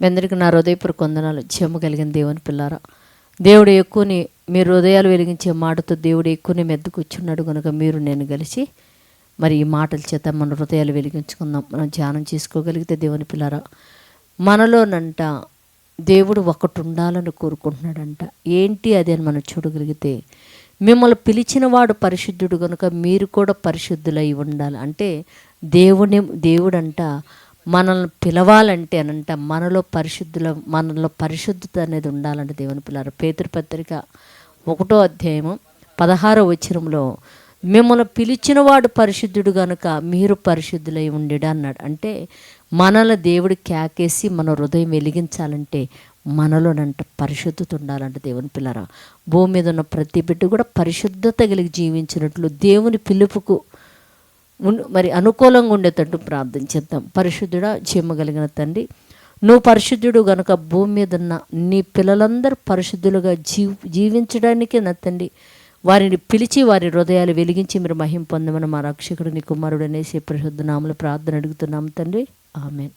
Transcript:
మీ అందరికీ నా హృదయపూర్వక వందనాలు. జమ కలిగిన దేవుని పిల్లారా. దేవుడు ఎక్కువని మీరు హృదయాలు వెలిగించే మాటతో దేవుడు ఎక్కువని మెద్దు కూర్చున్నాడు కనుక మీరు నేను కలిసి మరి ఈ మాటల చేత మన హృదయాలు వెలిగించుకుందాం. మనం ధ్యానం చేసుకోగలిగితే దేవుని పిల్లారా. మనలోనంట దేవుడు ఒకటి ఉండాలని కోరుకుంటున్నాడంట. ఏంటి అది అని మనం చూడగలిగితే మిమ్మల్ని పిలిచిన వాడు పరిశుద్ధుడు కనుక మీరు కూడా పరిశుద్ధులై ఉండాలి. అంటే దేవుని దేవుడంట మనల్ని పిలవాలంటే అనంట మనలో పరిశుద్ధుల మనలో పరిశుద్ధత అనేది ఉండాలంటే దేవుని పిల్లలు. పేతృపత్రిక ఒకటో అధ్యాయము పదహారో వచ్చరంలో మిమ్మల్ని పిలిచినవాడు పరిశుద్ధుడు కనుక మీరు పరిశుద్ధులై ఉండేడు అన్నాడు. అంటే మనల దేవుడు కేకేసి మన హృదయం వెలిగించాలంటే మనలోనంట పరిశుద్ధత ఉండాలంటే దేవుని పిల్లరా. భూమి మీద ఉన్న ప్రతి బిడ్డ కూడా పరిశుద్ధత కలిగి జీవించినట్లు దేవుని పిలుపుకు మరి అనుకూలంగా ఉండేటట్టు ప్రార్థన చేద్దాం. పరిశుద్ధుడా చేయమగలిగిన తండ్రి నువ్వు పరిశుద్ధుడు గనుక భూమి మీద ఉన్న నీ పిల్లలందరూ పరిశుద్ధులుగా జీవ జీవించడానికే నా తండ్రి వారిని పిలిచి వారి హృదయాలు వెలిగించి మీరు మహిం పొందమని మా రక్షకుడు నీ కుమారుడు అనేసి పరిశుద్ధ నామలు ప్రార్థన అడుగుతున్నాం తండ్రి. ఆమెన్.